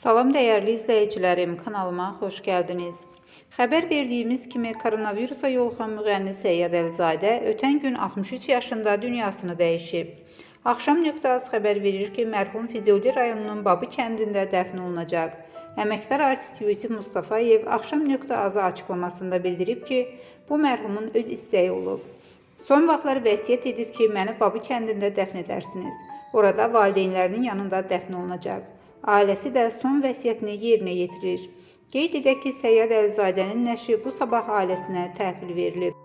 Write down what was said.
Salam değerli izləyicilərim, kanalıma xoş gəldiniz. Xəbər verdiyimiz kimi koronavirusa yoluxan müğənni Səyyad Əlizadə ötən gün 63 yaşında dünyasını dəyişib. Axşam.az xəbər verir ki, mərhum Füzuli rayonunun Babı kəndində dəfn olunacaq. Əməkdar artist Yusif Mustafayev Axşam.az-a açıqlamasında bildirib ki, bu mərhumun öz istəyi olub. Son vaxtlar vəsiyyət edib ki, məni Babı kəndində dəfn edərsiniz. Orada valideynlərinin yanında dəfn olunacaq. Ailəsi də son vəsiyyətini yerinə yetirir. Qeyd edək ki, Səyyad Əlizadənin nəşri bu sabah ailəsinə təhvil verilib.